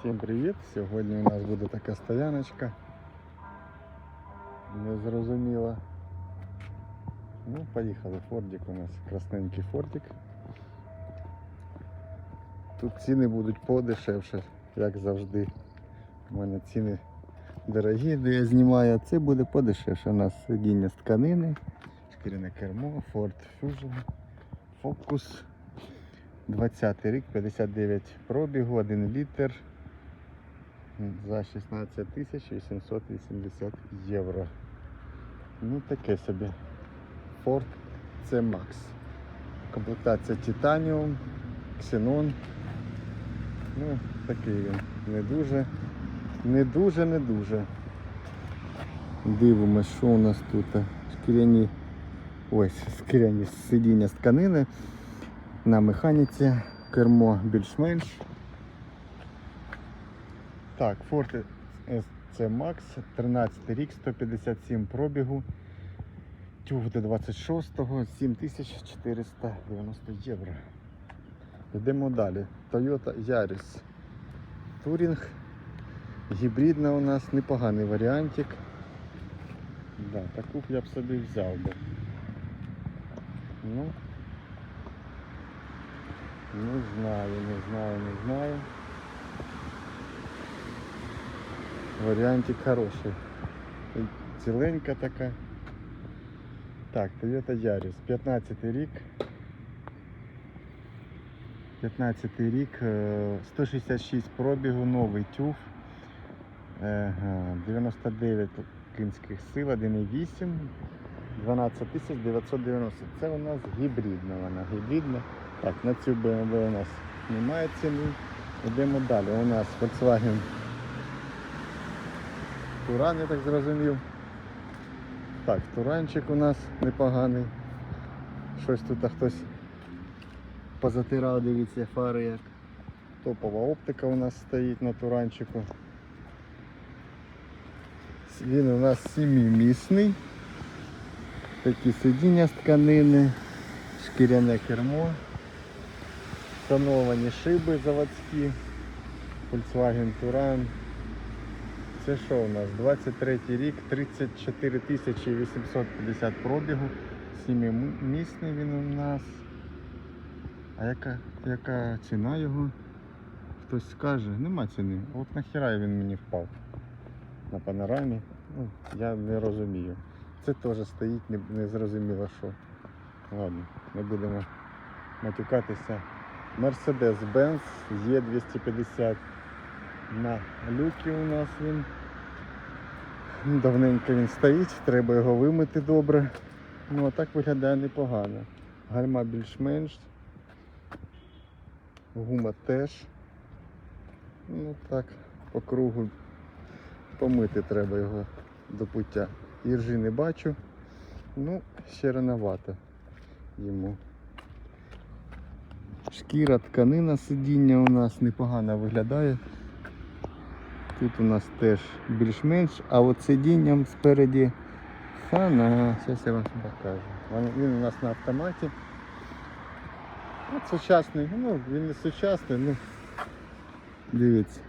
Всім привіт! Сьогодні у нас буде така стояночка. Незрозуміла. Ну, поїхали. Фордик у нас красненький фордик. Тут ціни будуть подешевше, як завжди. У мене ціни дорогі, де я знімаю, це буде подешевше. У нас сидіння з тканини, шкіряне кермо, Ford Fusion, Focus. 20 рік, 59 пробігу, 1 літр за 16 тисяч 880 євро. Ну таке собі. Ford C Max. Комплектація Titanium, Xenon. Ну, такий він. Не дуже. Не дуже, не дуже. Дивимось, що у нас тут. Шкіряні. Ось, шкіряні сидіння з тканини на механіці, кермо більш-менш. Так, Ford SC Max, 13 рік, 157 пробігу. Тюг до 26-го, 7490 євро. Йдемо далі. Toyota Yaris. Touring. Гібридна у нас непоганий варіантик. Да, таку б я б собі взяв би. Ну, не знаю, не знаю, не знаю. Варіантик хороший. Ціленька така. Так, Toyota Yaris, 15 рік. 15 рік, е, 166 пробігу, новий тюф. 99 кінських сил, 1,8, 12 990. Це у нас гібридна вона, гібридна. Так, на цю BMW у нас немає ціни. Йдемо далі. У нас Volkswagen Туран, я так зрозумів. Так, Туранчик у нас непоганий. Щось тут хтось позатирав, дивіться, фари як. Топова оптика у нас стоїть на Туранчику. Він у нас сімімісний. Такі сидіння з тканини, шкіряне кермо. Встановлені шиби заводські, Volkswagen Touran. Це що у нас? 23 рік, 34 тисячі 850 пробігу. Сімимісний він у нас. А яка, яка ціна його? Хтось скаже, нема ціни. От нахіра він мені впав на панорамі. Ну, я не розумію. Це теж стоїть, не, не зрозуміло що. Ладно, не будемо матюкатися. Mercedes-Benz E250 на люкі у нас він. Давненько він стоїть, треба його вимити добре. Ну а так виглядає непогано. Гальма більш-менш. Гума теж. Ну так, по кругу помити треба його до пуття. Іржі не бачу. Ну, ще рановато йому. Шкіра тканина сидіння у нас непогано виглядає. Тут у нас теж більш-менш, а от сидінням спереді фана. Зараз я вам покажу. Він- у нас на автоматі. От сучасний, ну він не сучасний, ну дивіться.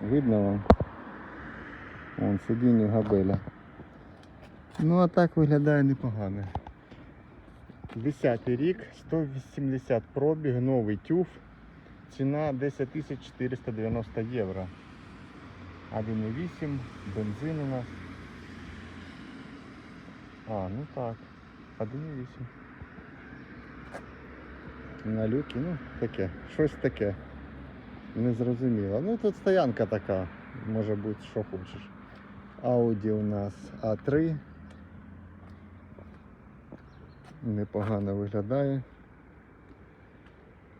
Видно вам? Вон сидіння габеля. Ну а так виглядає непогано. 10 рік, 180 пробіг, новий тюф. Ціна 10 490 євро. 1,8, бензин у нас. А, ну так, 1,8. На люки, ну таке, щось таке. Незрозуміло. Ну тут стоянка така, може бути, що хочеш. Audi у нас А3. Непогано виглядає.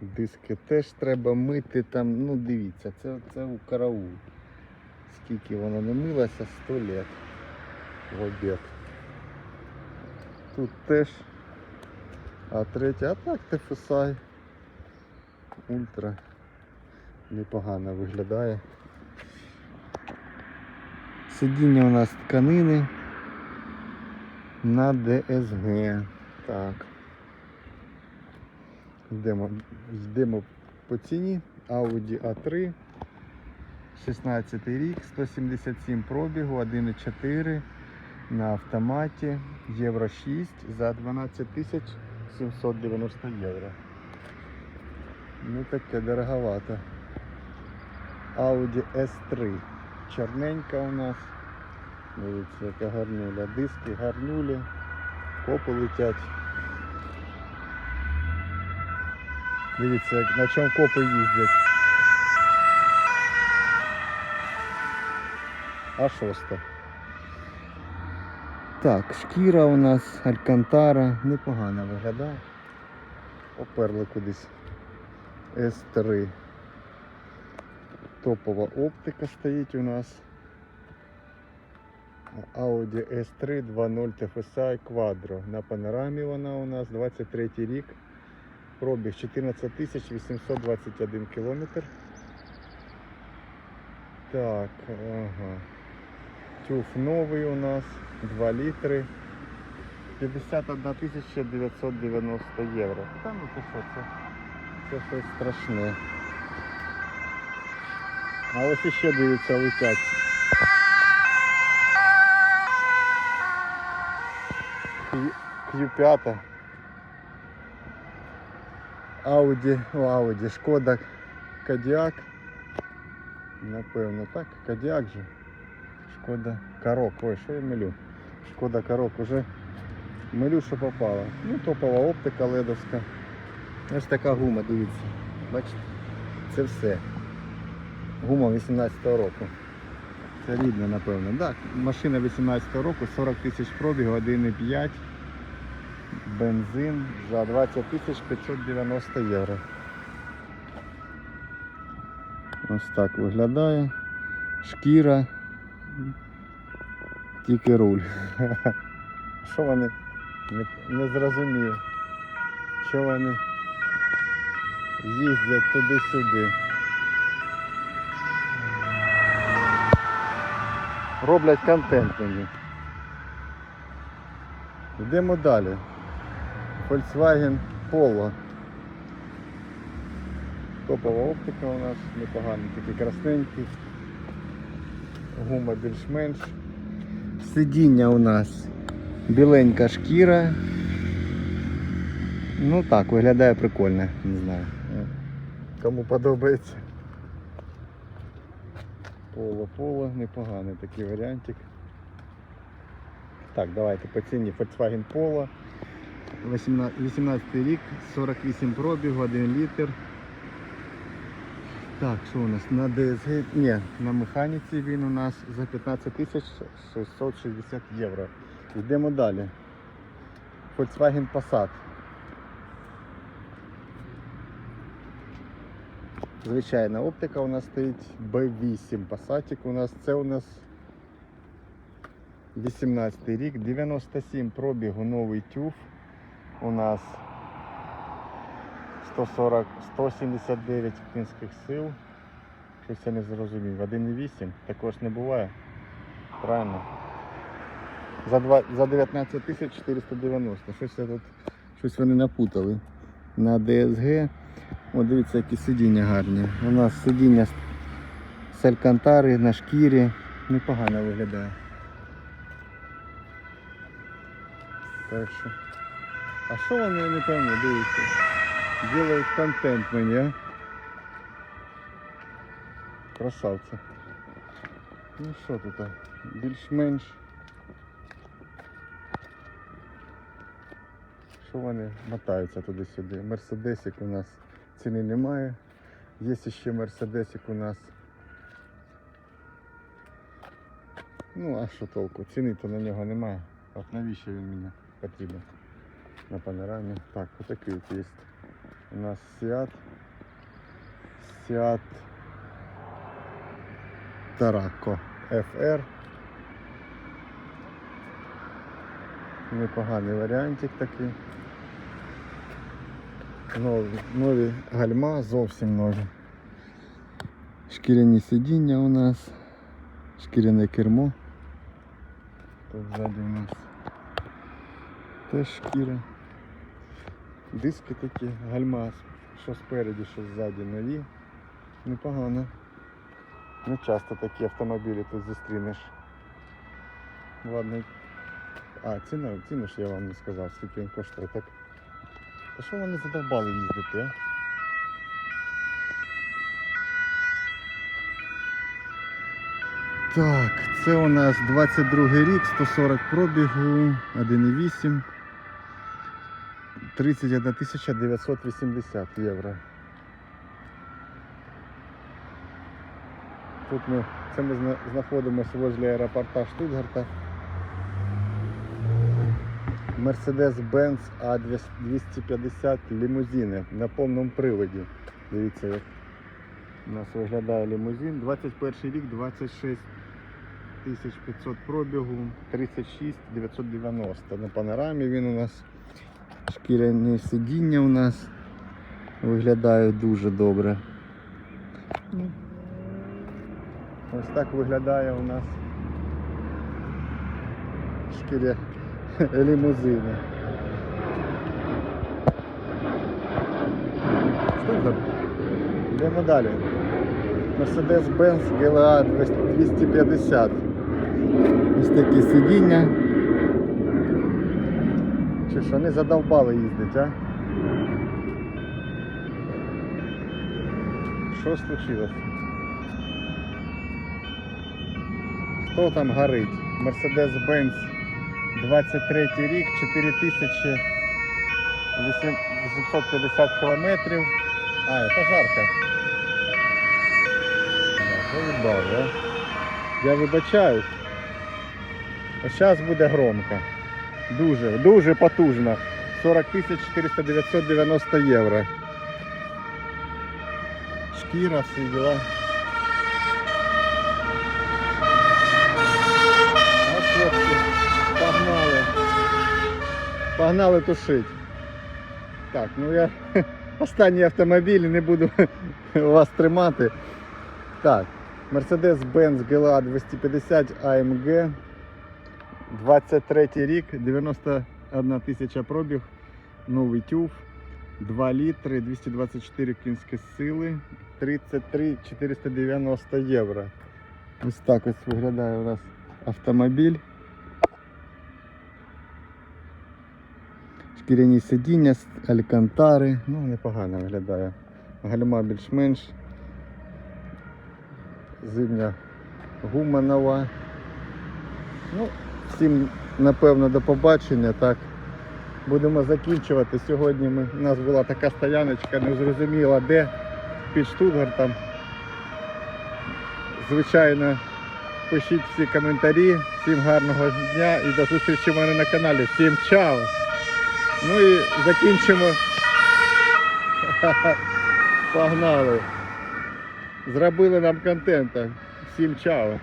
Диски теж треба мити там, ну дивіться, це, це у караул. Скільки воно не милося, 100 лет в обід. Тут теж а третя, а так TFSI Ультра непогано виглядає. Сидіння у нас тканини на DSG. Так. Йдемо, йдемо по ціні. Audi A3 16 рік, 177 пробігу, 1,4 на автоматі, євро 6 за 12 тисяч 790 євро. Ну таке дороговато. Audi S3. Чорненька у нас. Дивіться, яка гарнуля. Диски гарнулі. Копи летять. Дивіться, на чому копи їздять. А шоста. Так, шкіра у нас, Алькантара, непогано виглядає. Оперли кудись. С3. Топова оптика стоїть у нас. Audi S3 2.0 TFSI Quadro. На панорамі вона у нас 23 рік. Пробіг 14 821 кілометр. Так, ага. Тюф новий у нас 2 літри. 51 990 євро. Та ну це що це? Це щось страшне. А ось іще дивіться летять. Q- Q5. Audi, о, Audi, Шкода Кадіак. Напевно, так, Кадіак же. Шкода Корок. Ой, що я милю? Шкода Корок уже милю, що попало. Ну, топова оптика ледовська. Ось така гума, дивіться. Бачите? Це все. Гума 18-го року. Це рідна, напевно. Так, машина 18-го року, 40 тисяч пробігу, 1,5. Бензин за 20 тисяч 590 євро. Ось так виглядає. Шкіра. Тільки руль. Що вони? Не, не зрозумів. Що вони їздять туди-сюди. Роблять контент мені. Йдемо далі. Volkswagen Polo. Топова оптика у нас непоганий, такий красненький. Гума більш-менш. Сидіння у нас біленька шкіра. Ну так, виглядає прикольно, не знаю. Кому подобається. Поло-поло, непоганий такий варіантик. Так, давайте по ціні Volkswagen Polo. 18, 18 рік, 48 пробігу, 1 літр. Так, що у нас на DSG? Ні, на механіці він у нас за 15 тисяч 660 євро. Йдемо далі. Volkswagen Passat. Звичайна оптика у нас стоїть B8 Passatик у нас. Це у нас 18 рік, 97 пробігу, новий тюф. У нас 140, 179 кінських сил. Щось я не зрозумів. 1,8 також не буває. Правильно. За, два, за 19 тисяч 490. Щось я тут щось вони напутали. На DSG. О, дивіться, які сидіння гарні. У нас сидіння з- алькантари на шкірі. Непогано виглядає. Так що. А що вони не пойму, дивіться. Делають контент мені, а? Красавці. Ну що тут? Більш-менш. Що вони мотаються туди-сюди? Мерседесик у нас ціни немає. Є ще Мерседесик у нас. Ну, а що толку? Ціни то на нього немає. От навіщо він мені потрібен? На панорамі. Так, отакий от є. У нас Seat. Seat Tarako FR. Непоганий варіантик такий. Нові, нові гальма, зовсім нові. Шкіряні сидіння у нас. Шкіряне кермо. Тут ззаді у нас теж шкіра. Диски такі, гальма, що спереді, що ззаді нові. Непогано. Не часто такі автомобілі тут зустрінеш. Ладно. А, ціну, ціну ж я вам не сказав, скільки він коштує, так? А що вони задовбали їздити, а? Так, це у нас 22 рік, 140 пробігу, 1,8. 31 980 євро. Тут ми, це ми знаходимося возле аеропорта Штутгарта. Mercedes-Benz A250 лімузини на повному приводі. Дивіться, як у нас виглядає лімузин. 21 рік, 26 500 пробігу, 36 990. На панорамі він у нас. Шкіряні сидіння у нас виглядають дуже добре. Ось так виглядає у нас шкіря лімузини. Йдемо далі. Mercedes-Benz GLA 250. Ось такі сидіння. Чи вони задовбали їздить, а? Що случилось? Хто там горить? Mercedes-Benz 23 рік, 4850 кілометрів. А. Заїбав, да? Я вибачаюсь. Зараз буде громко. Дуже, дуже потужно. 40 тисяч 400 990 євро. Шкіра, всі діла. Погнали. Погнали тушить. Так, ну я останній автомобіль не буду вас тримати. Так, Mercedes-Benz GLA 250 AMG 23 рік, 91 тисяча пробіг, новий тюф, 2 літри, 224 кінські сили, 33 490 євро. Ось так ось виглядає у нас автомобіль. Шкіряні сидіння, алькантари, ну непогано виглядає. Гальма більш-менш. Зимня гума нова. Ну, всім напевно до побачення. Так. Будемо закінчувати. Сьогодні ми, у нас була така стояночка, не зрозуміла де, під Штутгартом. Звичайно, пишіть всі коментарі. Всім гарного дня і до зустрічі в мене на каналі. Всім чао! Ну і закінчимо. Погнали! Зробили нам контент. Всім чао!